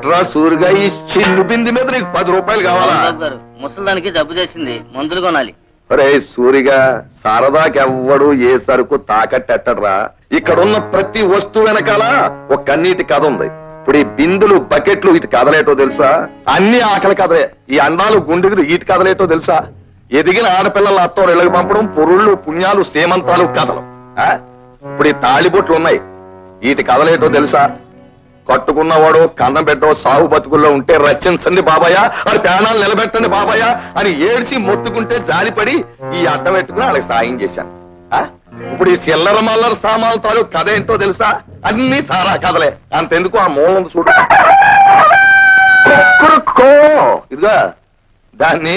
ఎట్రా సూరిగా ఈ చిన్ను బింది మీద నీకు పది రూపాయలు కావాలా? గారు ముసలిదానికి జబ్బు చేసింది. మందులు కొనాలి. ఒరే సూరిగా సారదాకెవ్వడు ఏ సరుకు తాకట్టెట్టడ్రా? ఇక్కడున్న ప్రతి వస్తువు వెనకాల ఒక కన్నీటి కథ ఉంది. ఇప్పుడు ఈ బిందులు బకెట్లు ఇటు కదలేటో తెలుసా? అన్ని ఆకలి కథలే. ఈ అండాలు గుండెలు ఇటు కదలేటో తెలుసా? ఎదిగిన ఆడపిల్లల అత్తోరు ఇళ్ళకి పంపడం పొరుళ్ళు పుణ్యాలు సేమంతాలు కథలు? ఇప్పుడు ఈ తాళిబొట్లు ఉన్నాయి. వీటి కదలేటో తెలుసా? పట్టుకున్నవాడు కన్నం పెట్టో సాగు బతుకుల్లో ఉంటే రచించండి బాబాయ్ అని ప్రాణాలు నిలబెట్టండి బాబాయ్ అని ఏడ్చి మొత్తుకుంటే జాలిపడి ఈ అడ్డం పెట్టుకుని వాళ్ళకి సాయం చేశాను ఆ? ఇప్పుడు ఈ చిల్లర మల్లర సామాన్ల తాలూకు కథ ఏంటో తెలుసా? అన్ని సారా కథలే. అంతెందుకు ఆ మూలం చూడ. ఇదిగా దాన్ని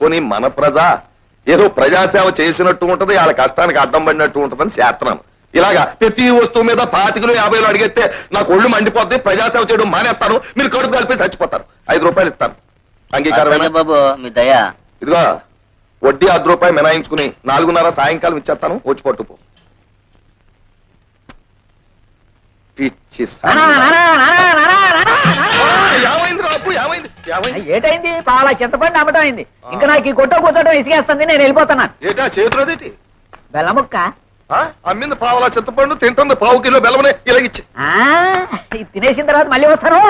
పోనీ మన ప్రజ ఏదో ప్రజాసేవ చేసినట్టు ఉంటది వాళ్ళ కష్టానికి అడ్డం పడినట్టు ఉంటదని చేస్తున్నాను ఇలాగా ప్రతి వస్తువు మీద పాతికలు యాభైలు అడిగితే నాకు ఒళ్ళు మండిపోద్ది ప్రజాసేవ చేయడం మానేస్తాను మీరు కడుపు కలిపి చచ్చిపోతారు. ఐదు రూపాయలు ఇస్తాను. అట్లనే బాబు మీ దయ. ఇదిగో వడ్డీ అర్ధ రూపాయలు మినాయించుకుని నాలుగున్నర సాయంకాలం ఇచ్చేస్తాను వచ్చి పట్టుకో. పిచ్చి ఏటైంది? పాల చింతపండి అమ్మటం అయింది. ఇంకా నాకు ఈ కొట్ట కూర్చోటం ఇసుకేస్తుంది నేను వెళ్ళిపోతున్నాను. ఏటా చేతులదేటి? బెల్లముక్క. ఆ? అమ్మింది పావులా చింతపండు తింటుంది పావు కిలో బెల్లమనే ఇలాగిచ్చి. ఆ, ఇది తినేసిన తర్వాత మళ్ళీ వస్తాను.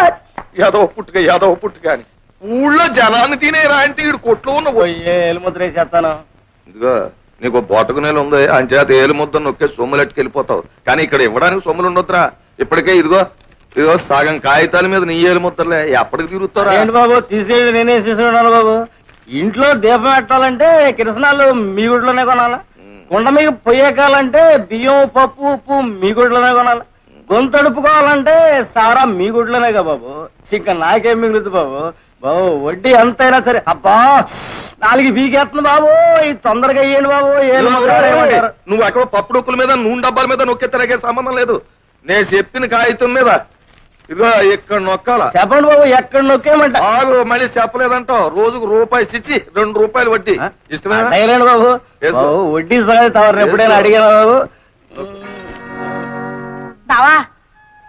యాదవ పుట్టుక యాదవ పుట్టుక అని. ఊళ్ళో జనాన్ని తినేరా అంటే ఈడు కొట్లో ఉన్న ఎలుముద్ర వేసేస్తాను. ఇదిగో నీకు బొట్టకు నేలు ఉంది అంచేత ఏలు ముద్ద నొక్కే సొమ్ములు ఎట్టుకెళ్ళిపోతావు. కానీ ఇక్కడ ఇవ్వడానికి సొమ్ములు ఉండొద్దురా. ఇప్పటికే ఇదిగో ఇదిగో సగం కాగితాల మీద నీ ఏలు ముద్దలే ఎప్పటికి తిరుగుతారా ఏంటి బాబు తీసుకెళ్ళి నేనే తీసుకున్నాను బాబు. ఇంట్లో దీపం పెట్టాలంటే కిరసనాలు మీ గుడిలోనే కొనాలా? కుండ మీకు పొయ్యకాలంటే బియ్యం పప్పు ఉప్పు మీ గుడిలోనే కొనాలి? గొంతు అడుపుకోవాలంటే సారా మీ గుడిలోనేగా బాబు. ఇంకా నాకేం మిగులుతుంది బాబు? బాబు వడ్డీ ఎంతైనా సరే. అబ్బా నాలుగు బీకేస్తుంది బాబు. ఇది తొందరగా అయ్యండి బాబు? నువ్వు అక్కడ పప్పు డొక్కుల మీద నూనె డబ్బాల మీద నొక్కే తిరగే సంబంధం లేదు. నేను చెప్పిన కాగితం మీద ఇదిగో ఇక్కడ నొక్కాల? చెప్పండి బాబు ఎక్కడ నొక్కేమంట? ఆగు మళ్ళీ చెప్పలేదంటావు. రోజుకు రూపాయి ఇచ్చి రెండు రూపాయలు వడ్డీ. ఇష్టమేనా? బాబు. వడ్డీ సంగతి తవరు ఎప్పుడైనా. అడిగాను బాబు? బావా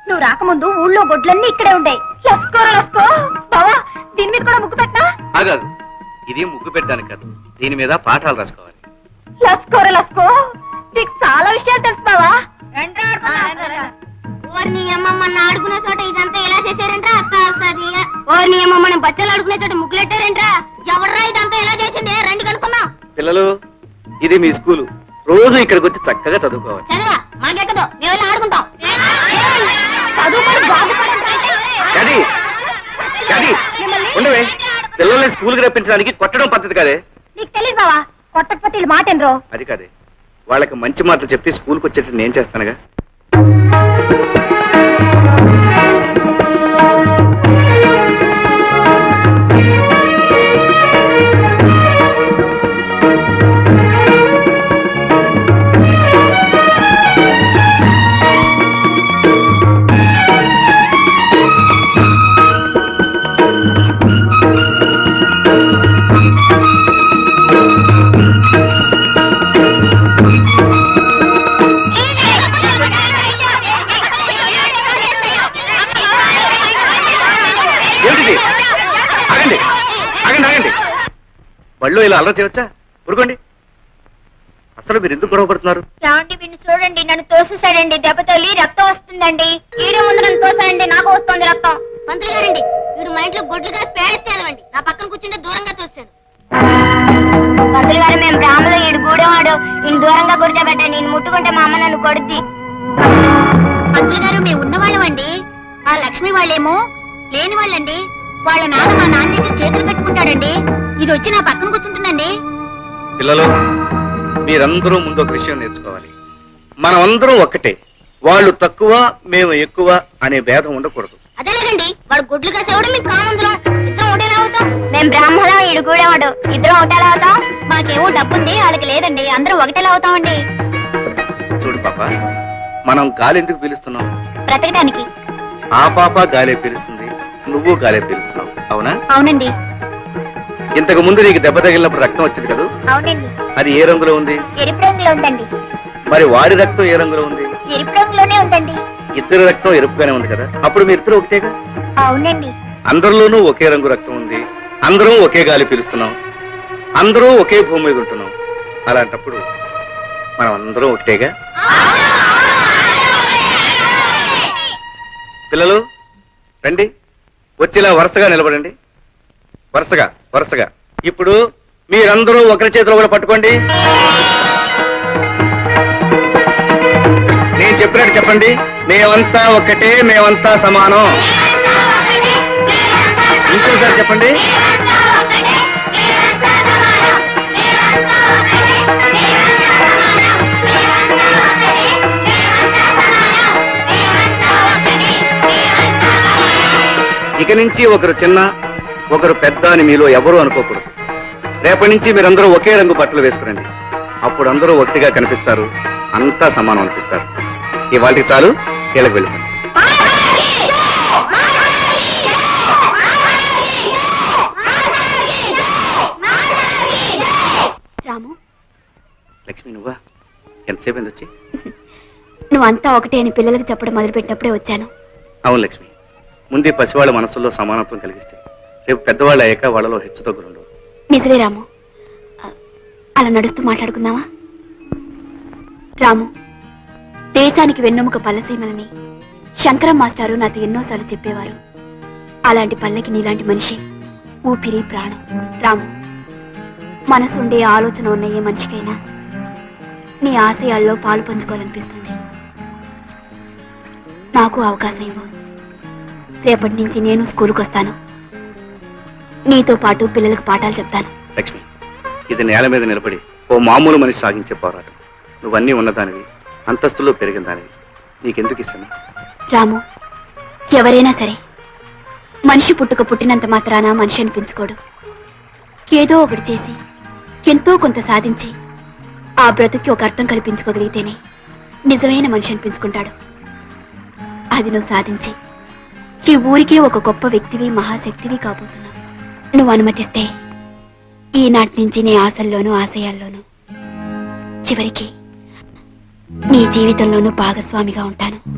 నువ్వు రాకముందు ఊళ్ళో గొడ్లన్నీ ఇక్కడే ఉండే లస్కోరా లస్కో. బావా దీని మీద కూడా ముగ్గు పెట్టా ఆగాదు ఇది ముగ్గు పెట్టడానికి కాదు. దీని మీద పాఠాలు రాసుకోవాలి. లస్కోరా లస్కో. నీకు చాలా విషయాలు తెలుసు బావా. బచ్చలు ఆడుకునే చోట ముగ్గులెట్టారంట్రా ఎవర్రా ఇదంతా ఎలా చేసింది? రండి కనుక్కుందాం. పిల్లలు ఇది మీ స్కూలు. రోజు ఇక్కడికి వచ్చి చక్కగా చదువుకోవాలి. చదవా మాకెక్కదు. మేము వెళ్ళి ఆడుకుంటాం. గది గది ఉండవే. పిల్లల్ని స్కూల్కి రప్పించడానికి కొట్టడం పద్ధతి కాదే. నీకు తెలియదు బావా కొట్టకపోతే వీళ్ళు మాట ఎనరు అది కాదే. వాళ్ళకి మంచి మాటలు చెప్పి స్కూల్కి వచ్చేట్టు నేను చేస్తానుగా. వాళ్ళు ఇలా అల్లరి చేయవచ్చా ఊరుకోండి. అసలు మీరు ఎందుకు గొడవ పడుతున్నారు? ఏమండి వీడిని చూడండి నన్ను తోసేసాడండి దెబ్బ తగిలి రక్తం వస్తుందండి. ఈడే ముందు నన్ను తోసాడండి నాకు వస్తుంది రక్తం. మంత్రి గారండి వీడు మా ఇంట్లో గొడ్లు కాసి పేడెత్తేదవండి నా పక్కన కూర్చుంటే దూరంగా తోసాను మంత్రి గారు మేము బ్రాహ్మణులు ఈడు గూడేవాడు. ఈయన దూరంగా కూర్చోబెట్టండి నేను ముట్టుకుంటే మా అమ్మ నన్ను కొడుద్ది. మంత్రి గారు మేము ఉన్నవాళ్ళమండి. ఆ లక్ష్మి వాళ్ళేమో లేని వాళ్ళండి. వాళ్ళ నాన్న మా నాన్న దగ్గర చేతులు కట్టుకుంటాడండి ఇది వచ్చి నా పక్కన కూర్చుంటుందండి. పిల్లలు మీరందరూ ముందు ఒక విషయం నేర్చుకోవాలి. మనం అందరం ఒక్కటే. వాళ్ళు తక్కువ మేము ఎక్కువ అనే భేదం ఉండకూడదు. అదేలేదండి వాడు గుడ్లు కాసేవాడు మీకు కామందులం ఇద్దరం ఒకటేలా అవుతాం? మేము బ్రాహ్మణం ఈడు కూడేవాడు ఇద్దరం ఒకటేలా అవుతాం? మాకేమో డబ్బుంది వాళ్ళకి లేదండి అందరం ఒకటేలా అవుతామండి? చూడు పాప మనం గాలి ఎందుకు పీలుస్తున్నాం? బ్రతకడానికి ఆ పాప గాలే పీలుస్తుంది నువ్వు గాలే పీలుస్తున్నావు. అవునా? అవునండి. ఇంతకు ముందు నీకు దెబ్బ తగిలినప్పుడు రక్తం వచ్చింది కదా? అవునండి. అది ఏ రంగులో ఉంది? ఎరుపు రంగులో ఉందండి. మరి వాడి రక్తం ఏ రంగులో ఉంది? ఎరుపు రంగులోనే ఉందండి. ఇద్దరు రక్తం ఎరుపుగానే ఉంది కదా? అప్పుడు మీ ఇద్దరు ఒకటేగా? అవునండి. అందరిలోనూ ఒకే రంగు రక్తం ఉంది. అందరం ఒకే గాలి పీలుస్తున్నాం. అందరూ ఒకే భూమి మీద ఉంటున్నాం. అలాంటప్పుడు మనం అందరం ఒకటేగా? పిల్లలు రండి. వచ్చేలా వరుసగా నిలబడండి. వరుసగా. వరుసగా. ఇప్పుడు మీరందరూ ఒకరి చేతిలో కూడా పట్టుకోండి. నేను చెప్పినట్టు చెప్పండి. మేమంతా ఒకటే మేమంతా సమానం. ఇంకోసారి చెప్పండి. ఇక నుంచి ఒకరు చిన్న ఒకరు పెద్ద అని మీలో ఎవరు అనుకోకూడదు. రేపటి నుంచి మీరందరూ ఒకే రంగు బట్టలు వేసుకురండి. అప్పుడు అందరూ ఒకటిగా కనిపిస్తారు. అంతా సమానం అనిపిస్తారు. ఇవాళకి చాలు కీళ్ళకి వెళ్ళిపోండి రాము. లక్ష్మి నువ్వా? ఎంతసేపు వచ్చి? నువ్వంతా ఒకటే అని పిల్లలకు చెప్పడం మొదలుపెట్టినప్పుడే వచ్చాను. అవును లక్ష్మి. ముందే పసివాళ్ళ మనసుల్లో సమానత్వం కలిగిస్తే రేపు పెద్దవాళ్ళు అయ్యాక వాళ్ళలో హెచ్చు తగ్గులు నిజమే రాము. అలా నడుస్తూ మాట్లాడుకుందామా? రాము దేశానికి వెన్నెముక పల్లసీమలని శంకరం మాస్టారు నాతో ఎన్నోసార్లు చెప్పేవారు. అలాంటి పల్లెకి నీలాంటి మనిషి ఊపిరి ప్రాణం. రాము మనసుండే ఆలోచన ఉన్న ఏ మనిషికైనా నీ ఆశయాల్లో పాలు పంచుకోవాలనిపిస్తుంది. నాకు అవకాశం ఇవ్వు. రేపటి నుంచి నేను స్కూల్కి వస్తాను నీతో పాటు పిల్లలకు పాఠాలు చెప్తాను. లక్ష్మి ఇది నేల మీద నిలబడి ఓ మామూలు మనిషి సాగించే పోరాటం. నువ్వన్నీ ఉన్నదానివి అంతస్తులో పెరిగిన దానివి. నీకెందుకు ఇష్టం రాము ఎవరైనా సరే మనిషి పుట్టుక పుట్టినంత మాత్రాన మనిషి అనిపించుకోడు. ఏదో ఒకటి చేసి ఎంతో కొంత సాధించి ఆ బ్రతుకి ఒక అర్థం కల్పించుకోగలిగితేనే నిజమైన మనిషి అనిపించుకుంటాడు. అది నువ్వు సాధించి ఈ ఊరికే ఒక గొప్ప వ్యక్తివి మహాశక్తివి కాబోతున్నావు. నువ్వు అనుమతిస్తే ఈనాటి నుంచి నీ ఆశల్లోనూ ఆశయాల్లోనూ చివరికి నీ జీవితంలోనూ భాగస్వామిగా ఉంటాను.